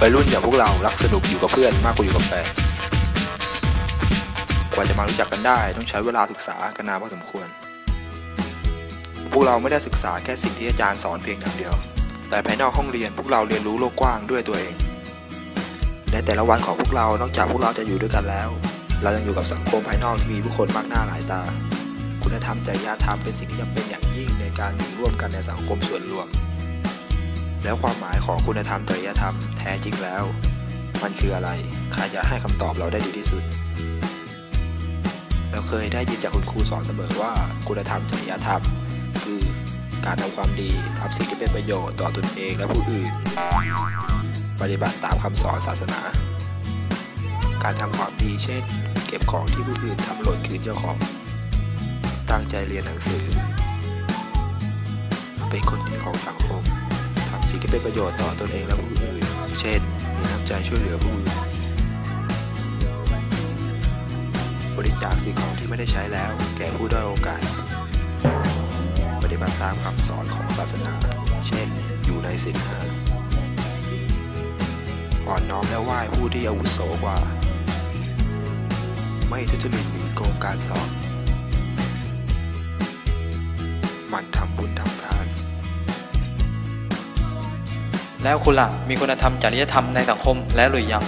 วัยรุ่นอย่างพวกเรารักสนุกอยู่กับเพื่อนมากกว่าอยู่กับแฟน กว่าจะมารู้จักกันได้ต้องใช้เวลาศึกษากันนานพอสมควร พวกเราไม่ได้ศึกษาแค่สิ่งที่อาจารย์สอนเพียงอย่างเดียว แต่ภายนอกห้องเรียนพวกเราเรียนรู้โลกกว้างด้วยตัวเอง ในแต่ละวันของพวกเรา นอกจากพวกเราจะอยู่ด้วยกันแล้ว เรายังอยู่กับสังคมภายนอกที่มีผู้คนมากหน้าหลายตา คุณธรรมจริยธรรมเป็นสิ่งที่จำเป็นอย่างยิ่งในการอยู่ร่วมกันในสังคมส่วนรวม แล้วความหมายของคุณธรรมจริยธรรมแท้จริงแล้ว มันคืออะไร ใครจะให้คำตอบเราได้ดีที่สุด เราเคยได้ยินจากคุณครูสอนเสมอว่า คุณธรรมจริยธรรม คือการทำความดีทำสิ่งที่เป็นประโยชน์ต่อตนเองและผู้อื่น ปฏิบัติตามคำสอนศาสนา การทำความดีเช่น เก็บของที่ผู้อื่นทำหล่นคืนเจ้าของ ตั้งใจเรียนหนังสือ เป็นคนดีของสังคม สิ่งที่เป็นประโยชน์ต่อตนเองและผู้อื่น เช่น มีน้ำใจช่วยเหลือผู้อื่น บริจาคสิ่งของที่ไม่ได้ใช้แล้ว แก่ผู้ด้อยโอกาส ปฏิบัติตามคำสอนของศาสนา เช่น อยู่ในศีลห้าอ่อนน้อมและไหว้ผู้ที่อาวุโสกว่า ไม่ทุจริตหรือโกงการสอนมันทำบุญทำทาน แล้วคุณล่ะมีคุณธรรมจริยธรรมในสังคมและหรือยัง